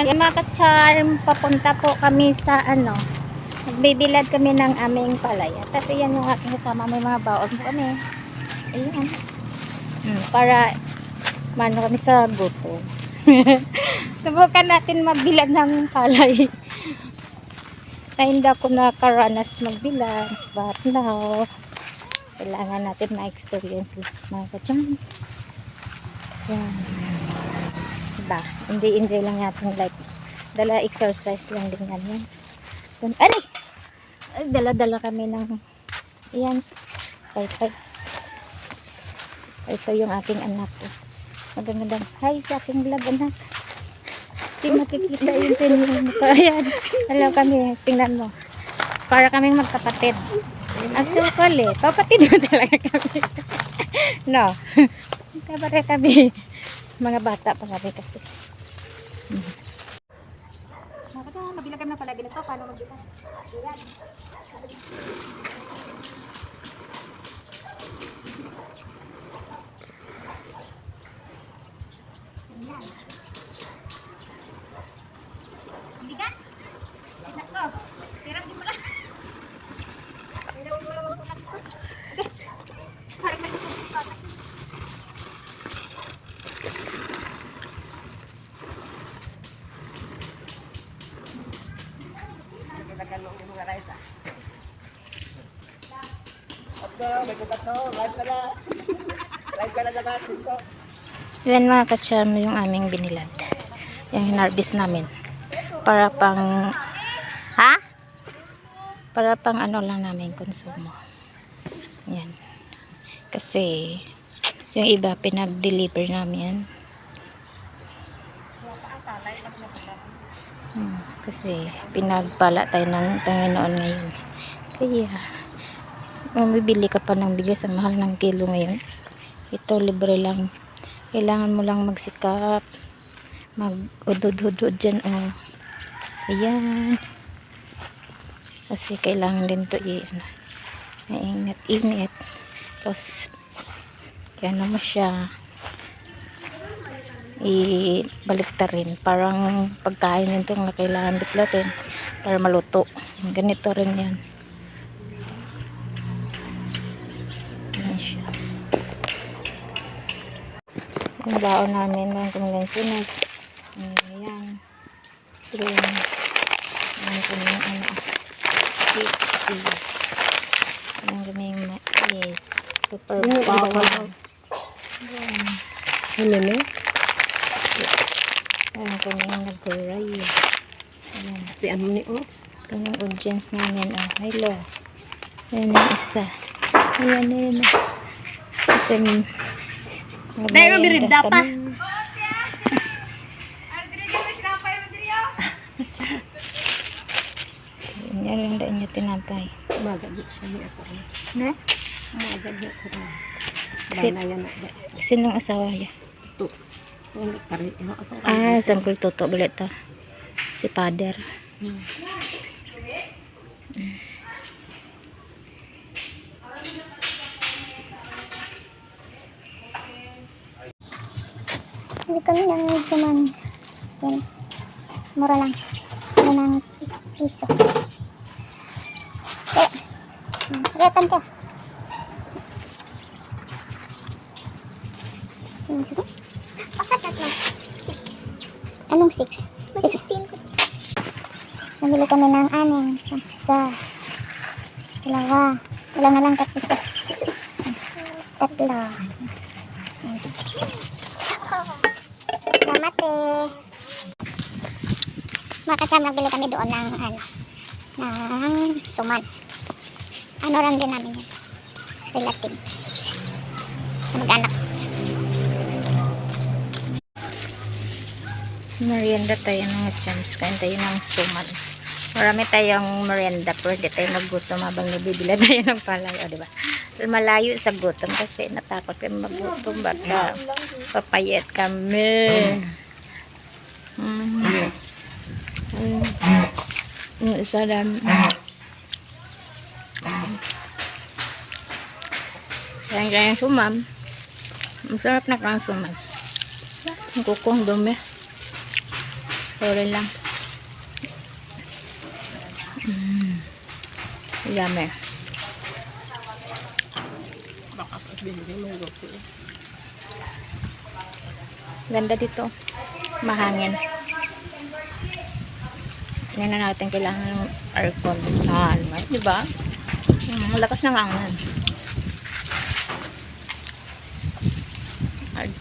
Yan mga ka-charm, papunta po kami sa ano, nagbibilad kami ng aming palaya. Tapos yan yung aking kasama, may mga baon po kami. Ayan. Hmm, para mano kami sa gutom. Subukan natin mabilad ng palay. na hindi ako nakaranas magbilad. But now, kailangan natin ma-experience mga ka-charms. Yan. Diba? Hindi, hindi lang natin like, dala exercise lang din yan. Dun, ay! Ay, Dala-dala kami ng, yan, kay. Ito yung aking anak ko. Magandang, hi sa aking vlog anak. Hindi makikita yung tinulong mo. Ayan, hello kami, tingnan mo. Para kaming magkapatid. Actually, kapatid mo talaga kami. no. Kapatid kami. Mga bata pa kami kasi. Hmm. Bakit na pala ganito? Paano mabilag? Ayan. Ayan. Yan mga kacharm yung aming binilad. Yung hinarbis namin. Para pang... Ha? Para pang ano lang namin konsumo. Yan. Kasi yung iba pinag-deliver namin. Hmm, kasi pinagpala tayo ng Panginoon ngayon. Kaya, kung bibili ka pa ng bigas, ang mahal ng kilo ngayon. Ito, libre lang. Kailangan mo lang magsikap. Mag-udod-udod dyan, oh. Ayan. Kasi kailangan din to i, ano, mainit-init. Tapos, kaya mo siya ibalik ta rin parang pagkain nito na kailangan bitlatin para maluto ganito rin yan yung baon namin mga kamilang sunod ayan. Green ayan kaming ano chickpea ayan kaming mais super power. ayan. Ano na? ayan kaming nag-gray. Ayan. Si ano ni O? ito yung audience namin. Oh hello ayan yung isa. Ayan ayan kasi Dahil mabirinda pa. Yan lang daan niya tinapay. Magagit siya ni ako. Ne? Magagit ko rin. Na guys. Sinong asawa niya? Ito? Ah, sangkul toto ulit to. Si father. Hmm. Hindi kami ng medyo man. Yan. Mura lang. Ano ng piso. Eh. Retan ka. Ano siya? Bakit tatlo? Six. Anong six? Mag-16 ko. Nabili kami ng anim. Isa. Dalawa. Wala na lang tatlo. Tatlo. Salamat eh. Mga kasama, nagbili kami doon ng ano, ng suman. Ano lang din namin yun. Relatives. Mag-anak. Merienda tayo ng chams. Kain tayo ng suman. Marami tayong merienda. Pwede tayo maggutom habang nabibila tayo ng palay. O, diba? Malayo sa gutom kasi natakot kami magutom. Baka papayet kami. Mm. Mm. Yung isa lang. Yan kaya yung sumam. Masarap na kang suman. Ang kukong dumi. Sorry lang. Mm. Yummy. Baka pa binili mo yung lupi. Ganda dito. Mahangin. Hindi na natin kailangan ng aircon. Naman, di ba? Mm, lakas ng hangin. Ar-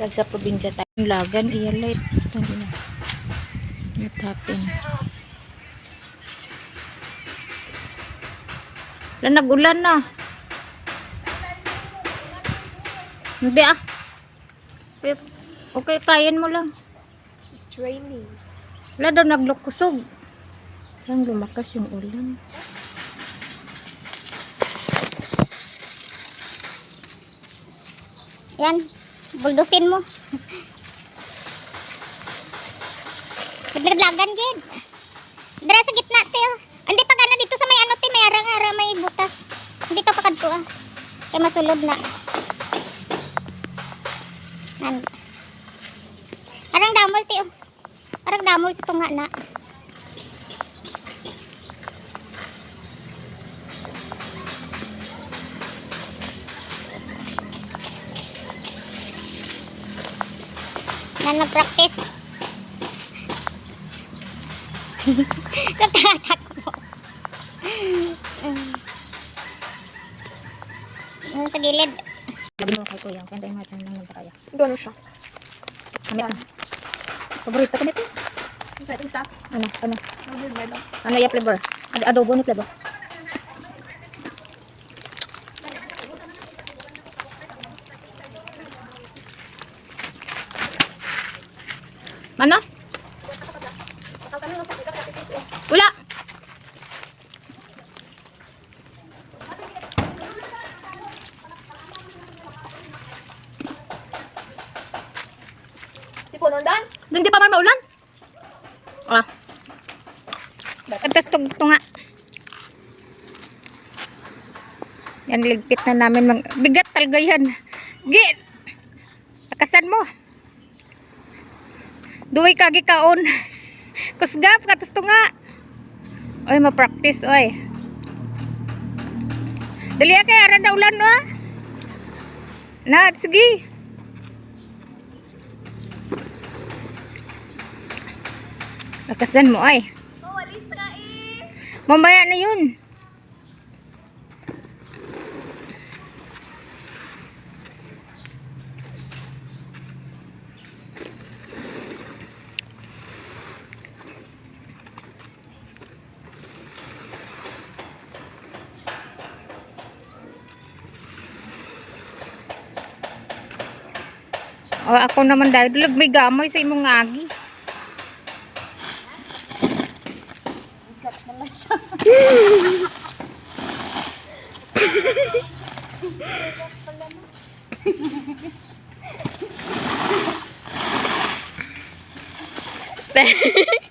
Kag sa probinsya tayo. Ang Lagan, iyan light. Hindi na. Natapin. Wala, nag-ulan na. Hindi ah. Okay, kayan mo lang. It's raining. Wala daw naglukusog. Lang lumakas yung ulan. Yan. Buldusin mo. Naglagan gid. Dara sa gitna te. oh. Hindi pa gana dito sa may ano te, may arang-ara may butas. Hindi ka pakadto ah. Kay masulod na. Nan. Arang damol te. Damol sa tunga na. Na nag-practice. Natatakbo. Ano sa gilid. Sabi mo kay kuya, kaya tayo natin ng magkakaya. Gano'n siya? Kami na. Paborito ko nito. Stop. Ano, ano? Ano yung flavor? Ad adobo ni flavor. Ano? Wala. Di po nun dan? Doon di pa man maulan? Ah. Pagkas tugtunga. Yan, ligpit na namin. Mang... Bigat talaga yan. Git! Akasan mo. Duwi ka gikaon. Kusgap, katas tunga. Oy, ma-practice, oy. Dali kay aran na ulan, ah. Na, sige. Lakasan mo ay. Mawalis ka eh! Mamaya na yun. O ako naman dahil lag may gamoy sa imong agi. Thank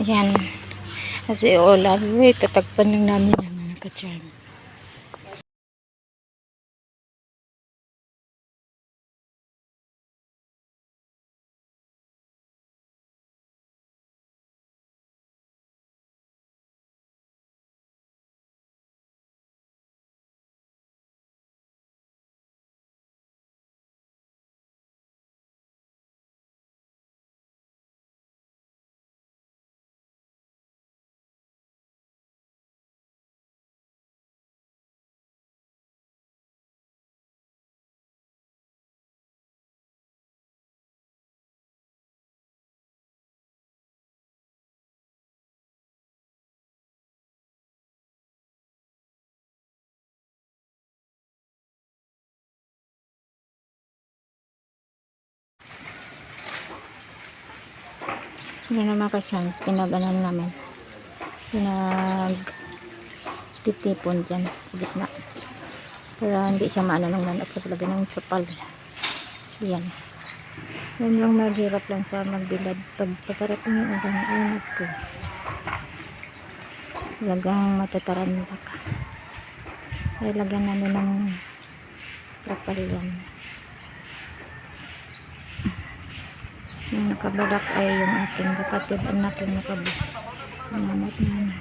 Yan. Kasi ulan. Wait, tatagpan lang namin yan mga ka-charm. Yun na mga ka-chance. Pinag-anan namin. Pinag titipon dyan sa gitna. Para hindi siya maano ng lanat sa palagay ng chupal. Yan. Yan lang maghirap lang sa magbilad. Pag pagkarating yung ulan, ay nagpo. Talagang matataranta ka. Ay lagyan namin ng trapal yan. Yung nakabalak ay yung ating kapatid anak yung nakabuk. Namat na.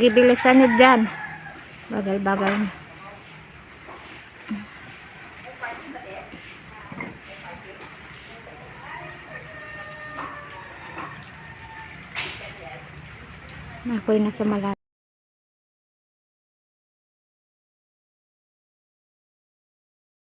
Gibilisan niyo dyan. Bagal-bagal. Ako'y nasa malalim.